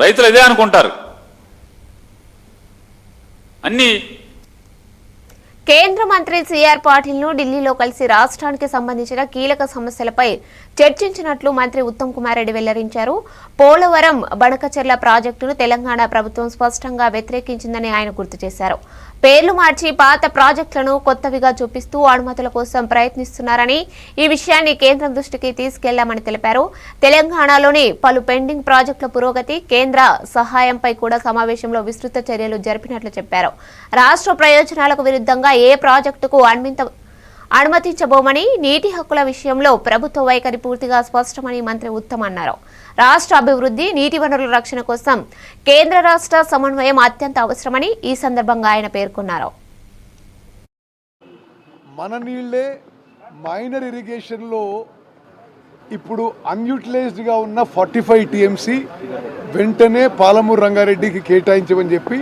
రైతులు అదే అనుకుంటారు. అన్నీ కేంద్ర మంత్రి సిఆర్ పాటిల్ను ఢిల్లీలో కలిసి రాష్ట్రానికి సంబంధించిన కీలక సమస్యలపై చర్చించినట్లు మంత్రి ఉత్తమ్ కుమార్ రెడ్డి వెల్లడించారు. పోలవరం బడకచెర్ల ప్రాజెక్టును తెలంగాణ ప్రభుత్వం స్పష్టంగా వ్యతిరేకించిందని ఆయన గుర్తు చేశారు. పేర్లు మార్చి పాత ప్రాజెక్టులను కొత్తవిగా చూపిస్తూ అనుమతుల కోసం ప్రయత్నిస్తున్నారని ఈ విషయాన్ని కేంద్రం దృష్టికి తీసుకెళ్ళామని తెలిపారు. తెలంగాణలోని పలు పెండింగ్ ప్రాజెక్టుల పురోగతి కేంద్ర సహాయంపై కూడా సమావేశంలో విస్తృత చర్యలు జరిపినట్లు చెప్పారు. రాష్ట్ర ప్రయోజనాలకు విరుద్ధంగా ఏ ప్రాజెక్టుకు అన్మింత అనుమతించబోమని నీటి హక్కుల విషయంలో ప్రభుత్వ వైఖరి పూర్తిగా స్పష్టమని మంత్రి ఉత్తమ్ అన్నారు. రాష్ట్ర అభివృద్ధి నీటి వనరుల రక్షణ కోసం కేంద్ర రాష్ట్ర సమన్వయం అత్యంత అవసరమని ఈ సందర్భంగా ఆయన పేర్కొన్నారు. మన నీళ్ళే మైనర్ ఇరిగేషన్లో ఇప్పుడు అన్యూటిలైజ్డ్గా ఉన్న ఫార్టీ ఫైవ్ టీఎంసీ వెంటనే పాలమూరు రంగారెడ్డికి కేటాయించమని చెప్పి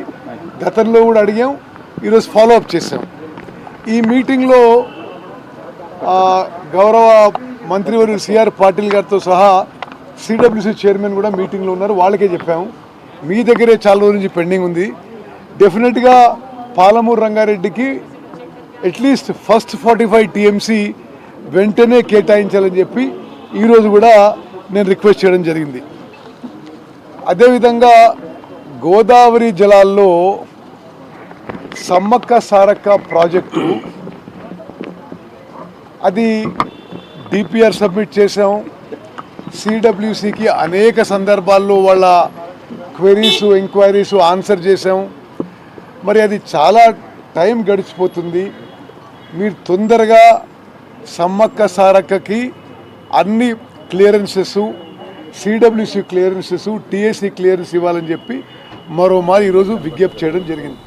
గతంలో కూడా అడిగాం ఈరోజు ఫాలో అప్ చేసాం ఈ మీటింగ్లో గౌరవ మంత్రివర్యులు సిఆర్ పాటిల్ గారితో సహా సిడబ్ల్యూసీ చైర్మన్ కూడా మీటింగ్లో ఉన్నారు. వాళ్ళకే చెప్పాము మీ దగ్గరే చాలా రోజుల నుంచి పెండింగ్ ఉంది. డెఫినెట్గా Palamuru రంగారెడ్డికి at least first forty five TMC వెంటనే కేటాయించాలని చెప్పి ఈరోజు కూడా నేను రిక్వెస్ట్ చేయడం జరిగింది. అదేవిధంగా గోదావరి జలాల్లో సమ్మక్క సారక్క ప్రాజెక్టు. అది డిపిఆర్ సబ్మిట్ చేసాం సిడబ్ల్యూసికి అనేక సందర్భాల్లో వాళ్ళ క్వెరీస్ ఎంక్వైరీస్ ఆన్సర్ చేసాం మరి అది చాలా టైం గడిచిపోతుంది. మీరు తొందరగా సమ్మక్క సారక్కకి అన్ని clearances CWC clearances TSC clearance ఇవ్వాలని చెప్పి మరోమారు ఈరోజు విజ్ఞప్తి చేయడం జరిగింది.